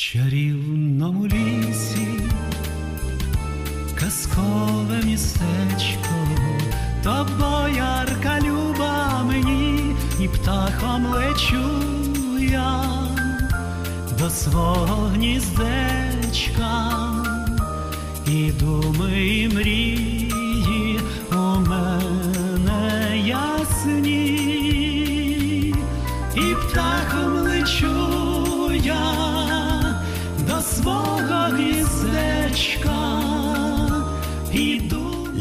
чарівному лісі, казкове містечко, то боярка люба мені, і птахом лечу я до свого гніздечка, і думи і мрії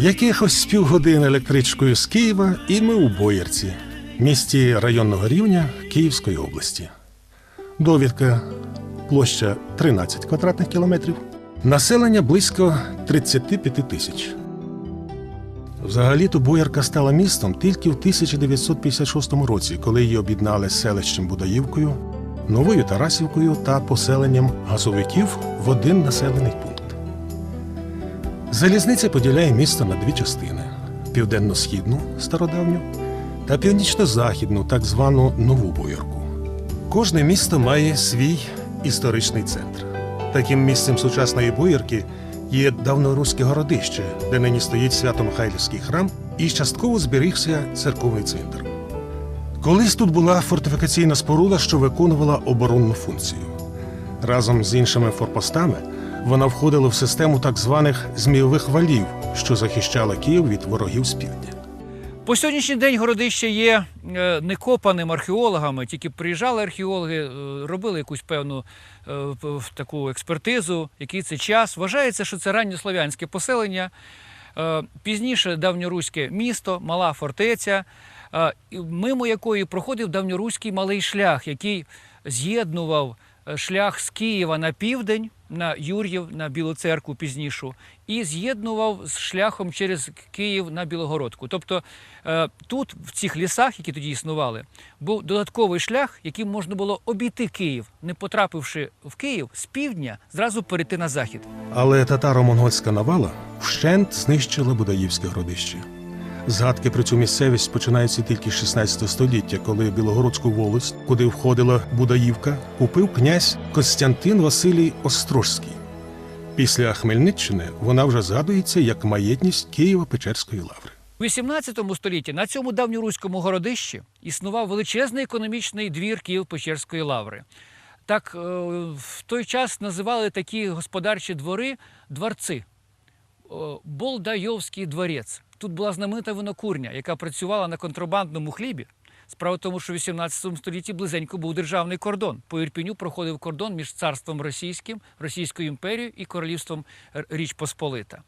Якихось півгодини електричкою з Києва, і ми у Боярці, місті районного рівня Київської області. Довідка площа 13 квадратних кілометрів, населення близько 35 тисяч. Взагалі-то Боярка стала містом тільки в 1956 році, коли її об'єднали з селищем Будаївкою, Новою Тарасівкою та поселенням газовиків в один населений пункт. Залізниця поділяє місто на дві частини: південно-східну стародавню та північно-західну, так звану нову боярку. Кожне місто має свій історичний центр. Таким місцем сучасної боярки є давноруське городище, де нині стоїть Свято-Михайлівський храм, і частково зберігся церковний центр. Колись тут була фортифікаційна споруда, що виконувала оборонну функцію. Разом з іншими форпостами вона входила в систему так званих змійових валів, що захищала Київ від ворогів з півдня. По сьогоднішній день городище є е, некопаним археологами, тільки приїжджали археологи, е, робили якусь певну е, таку експертизу, який це час. Вважається, що це ранньослов'янське поселення, пізніше давньоруське місто, мала фортеця, мимо якої проходив давньоруський малий шлях, який з'єднував шлях з Києва на південь, на Юр'їв, на Білу церкву пізнішу, і з'єднував з шляхом через Київ на Білогородку. Тобто е, тут, в цих лісах, які тоді існували, був додатковий шлях, яким можна було обійти Київ, не потрапивши в Київ з півдня, зразу перейти на захід. Але татаро-монгольська навала вщент знищила Будаївське городище. Згадки про цю місцевість починаються тільки з 16 століття, коли Білогородську волость, куди входила Будаївка, купив князь Костянтин Василій Острожський. Після Хмельниччини вона вже згадується як маєтність Києво-Печерської лаври. У 18 столітті на цьому давньоруському городищі існував величезний економічний двір Київ-Печерської лаври. Так е, в той час називали такі господарчі двори дворці. Болдайовський дворець. Тут була знаменита винокурня, яка працювала на контрабандному хлібі. Справа в тому, що в 18 столітті близенько був державний кордон. По Ірпіню проходив кордон між царством російським, Російською імперією і королівством Річ Посполита.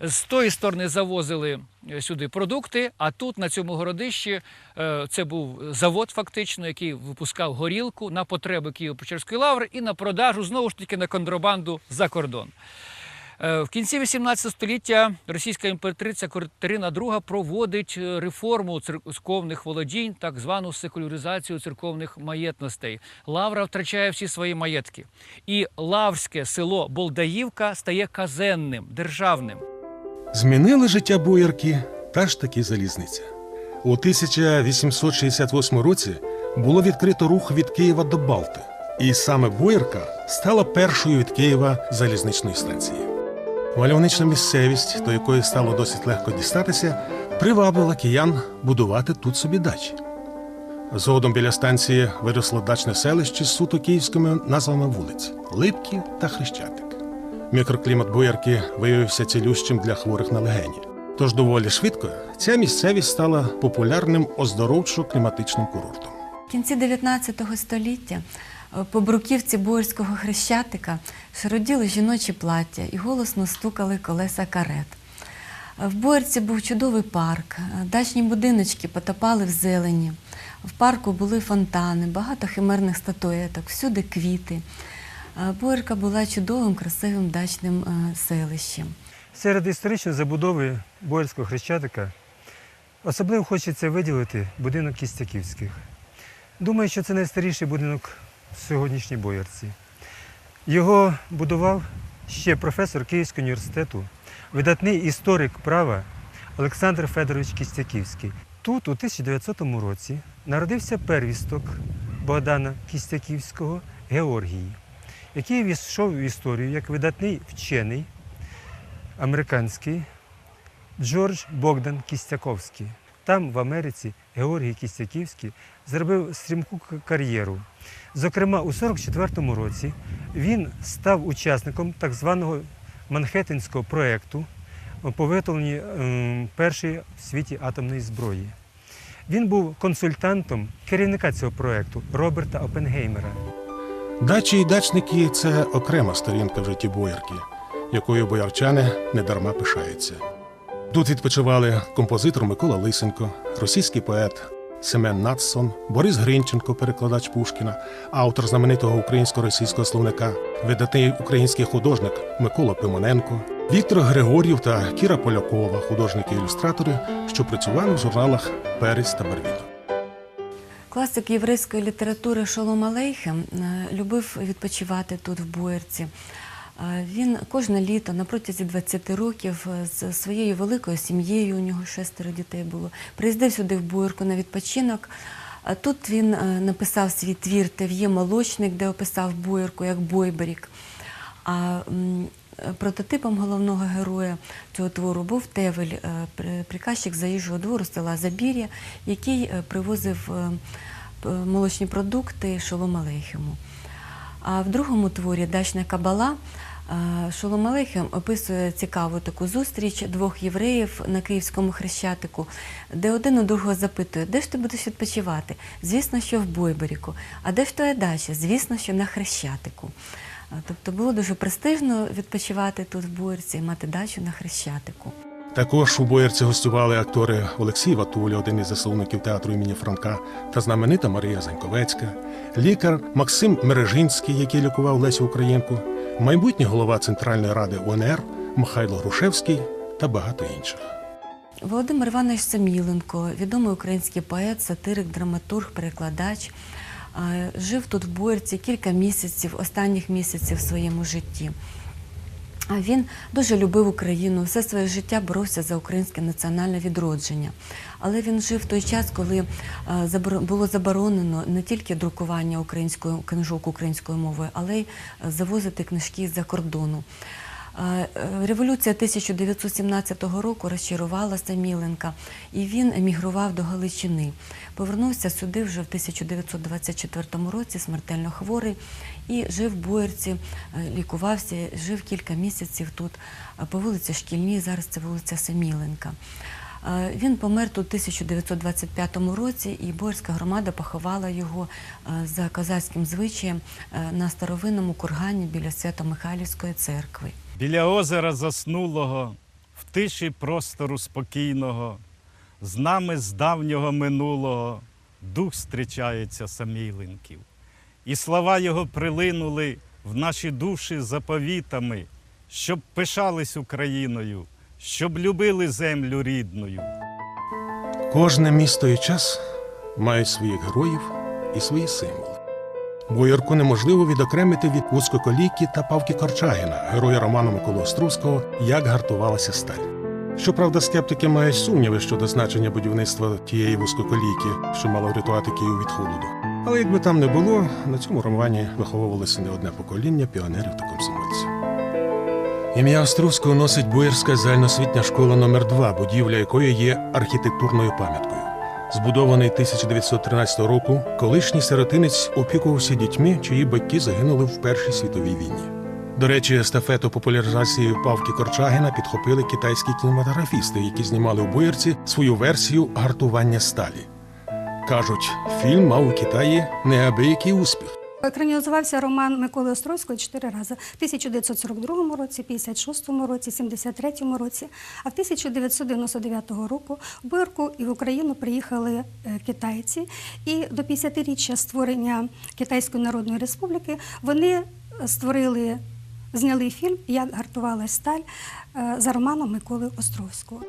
З тої сторони завозили е, сюди продукти, а тут, на цьому городищі, е, це був завод, фактично, який випускав горілку на потреби Києво-Печерської лаври і на продажу знову ж таки на контрабанду за кордон. Е, В кінці 18 століття російська імператриця Катерина II проводить е, реформу церковних володінь, так звану секуляризацію церковних маєтностей. Лавра втрачає всі свої маєтки. І лаврське село Болдаївка стає казенним, державним. Змінили життя боярки та ж таки залізниця. У 1868 році було відкрито рух від Києва до Балти, і саме боярка стала першою від Києва залізничної станції. Мальовнична місцевість, до якої стало досить легко дістатися, привабила киян будувати тут собі дачі. Згодом біля станції виросло дачне селище з суто київськими назвами вулиць Липки та Хрещатик. Мікроклімат боярки виявився цілющим для хворих на легені. Тож доволі швидко ця місцевість стала популярним оздоровчо-кліматичним курортом. В кінці 19 століття по бруківці Боярського хрещатика шароділи жіночі плаття і голосно стукали колеса карет. Е, В Боярці був чудовий парк, е, дачні будиночки потопали в зелені. В парку були фонтани, багато химерних статуеток, всюди квіти. Е, Боярка була чудовим, красивим дачним е, селищем. Серед історичної забудови Боярського хрещатика особливо хочеться виділити будинок Кістяківських. Думаю, що це найстаріший будинок сьогоднішній Боярці. Його будував ще професор Київського університету, видатний історик права Олександр Федорович Кістяківський. Тут, у 1900 році, народився первісток Богдана Кістяківського Георгій. який війшов в історію як видатний вчений американський Джордж Богдан Кістяковський. Там, в Америці, Георгій Кістяківський зробив стрімку кар'єру. Зокрема, у 44-му році він став учасником так званого Манхеттенського проєкту по виготовленні ем, першої в світі атомної зброї. Він був консультантом керівника цього проєкту Роберта Опенгеймера. Дачі і дачники це окрема сторінка в житті боярки, якою боярчани недарма пишаються. Тут відпочивали композитор Микола Лисенко, російський поет Семен Нацсон, Борис Гринченко, перекладач Пушкіна, автор знаменитого українсько-російського словника, видатний український художник Микола Пимоненко, Віктор Григорів та Кіра Полякова, художники-ілюстратори, що працювали в журналах Перець та Барвінок. Класик єврейської літератури Шолом Алейхем е, любив відпочивати тут, в Боярці. Е, Він кожне літо на протязі 20 років е, з своєю великою сім'єю, у нього шестеро дітей було, приїздив сюди в Боярку на відпочинок. Тут він е, написав свій твір Тев'є молочник, де описав Боярку як Бойберік. А прототипом головного героя цього твору був Тевель, е, при- приказчик заїжджого двору села Забір'я, який е, привозив е, молочні продукти Шолом Алейхему. А в другому творі Дачна Кабала е, Шолом Алейхем описує цікаву таку зустріч двох євреїв на Київському хрещатику, де один у другого запитує, де ж ти будеш відпочивати? Звісно, що в Бойберіку. А де ж твоя дача? Звісно, що на хрещатику. Е, Тобто було дуже престижно відпочивати тут в Боярці і мати дачу на хрещатику. Також у Боярці гостювали актори Олексій Ватуля, один із засновників театру імені Франка, та знаменита Марія Заньковецька, лікар Максим Мережинський, який лікував Лесю Українку, майбутній голова Центральної ради УНР Михайло Грушевський та багато інших. Володимир Іванович Саміленко, відомий український поет, сатирик, драматург, перекладач, е, жив тут в Бурці кілька місяців, останніх місяців в своєму житті. А Він дуже любив Україну, все своє життя боровся за українське національне відродження. Але він жив в той час, коли е, було заборонено не тільки друкування української книжок українською мовою, але й е, завозити книжки з-за кордону. Е, Революція 1917 року розчарувала Саміленка, і він емігрував до Галичини. Повернувся сюди вже в 1924 році, смертельно хворий, і жив в Боярці, е, лікувався, жив кілька місяців тут по вулиці Шкільній, зараз це вулиця Саміленка. Е, Він помер тут у 1925 році, і Боярська громада поховала його е, за козацьким звичаєм на старовинному кургані біля Свято-Михайлівської церкви. Біля озера заснулого, в тиші простору спокійного, з нами з давнього минулого дух зустрічається саміленків. І слова його прилинули в наші душі заповітами, щоб пишались Україною, щоб любили землю рідною. Кожне місто і час мають своїх героїв і свої символи. Боярку неможливо відокремити від вузькоколійки та Павки Корчагіна, героя роману Миколи Острузького Як гартувалася сталь. Щоправда, скептики мають сумніви щодо значення будівництва тієї вузькоколійки, що мала врятувати Київ від холоду. Але якби там не було, на цьому романі виховувалося не одне покоління піонерів та комсомольців. Ім'я Острузького носить Боярська загальноосвітня школа номер 2 будівля якої є архітектурною пам'яткою. Збудований 1913 року, колишній сиротинець опікувався дітьми, чиї батьки загинули в Першій світовій війні. До речі, естафету популяризації Павки Корчагіна підхопили китайські кінематографісти, які знімали у Боярці свою версію гартування сталі. Кажуть, фільм мав у Китаї неабиякий успіх. Екранізувався роман Миколи Острозького чотири рази: в 1942 році, 56 році, 73 році. А в 1999 року в Боярку і в Україну приїхали е, китайці. І до 50-річчя створення Китайської Народної Республіки вони е, створили, зняли фільм Як гартувалась сталь е, за романом Миколи Островського.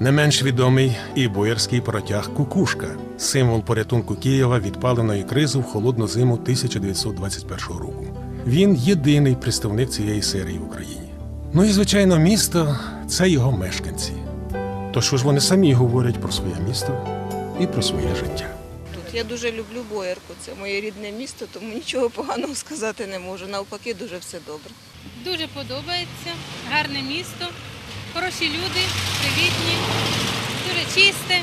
Не менш відомий і боярський протяг Кукушка, символ порятунку Києва від паливної кризи в холодну зиму 1921 року. Він єдиний представник цієї серії в Україні. Ну і звичайно, місто це його мешканці. То що ж вони самі говорять про своє місто і про своє життя. Тут Я дуже люблю Боярку. Це моє рідне місто, тому нічого поганого сказати не можу. Навпаки, дуже все добре. Дуже подобається, гарне місто, хороші люди, привітні, дуже чисте.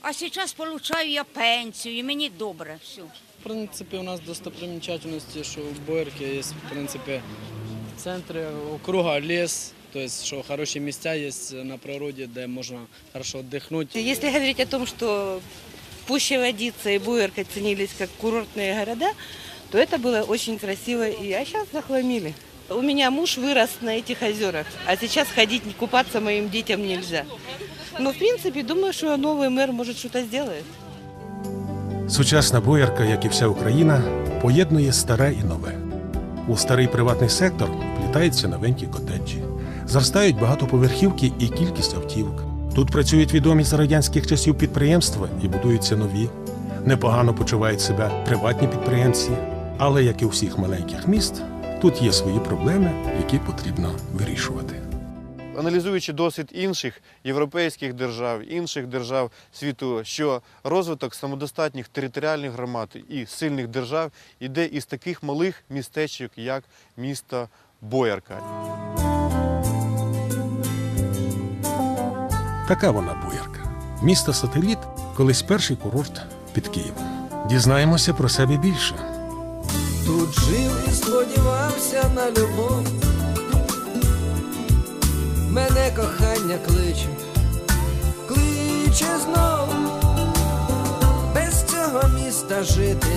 А зараз получаю я пенсію, і мені добре. Все. В принципе, у нас достопримечательности, что в Боярке есть, в принципе, в центре округа лес, то есть, что хорошие места есть на природе, где можно хорошо отдохнуть. Если говорить о том, что Пуща Водица и Буерка ценились как курортные города, то это было очень красиво, и а сейчас захламили. У меня муж вырос на этих озерах, а сейчас ходить купаться моим детям нельзя. Но, в принципе, думаю, что новый мэр, может, что-то сделает. Сучасна боярка, як і вся Україна, поєднує старе і нове. У старий приватний сектор плітаються новенькі котеджі, зростають багатоповерхівки і кількість автівок. Тут працюють відомі з радянських часів підприємства і будуються нові. Непогано почувають себе приватні підприємці, але як і у всіх маленьких міст, тут є свої проблеми, які потрібно вирішувати. аналізуючи досвід інших європейських держав, інших держав світу, що розвиток самодостатніх територіальних громад і сильних держав іде із таких малих містечок, як місто Боярка. Така вона боярка. Місто сателіт, колись перший курорт під Києвом. Дізнаємося про себе більше. Тут жив і сподівався на любов. Мене кохання кличе, кличе знов. Без цього міста жити.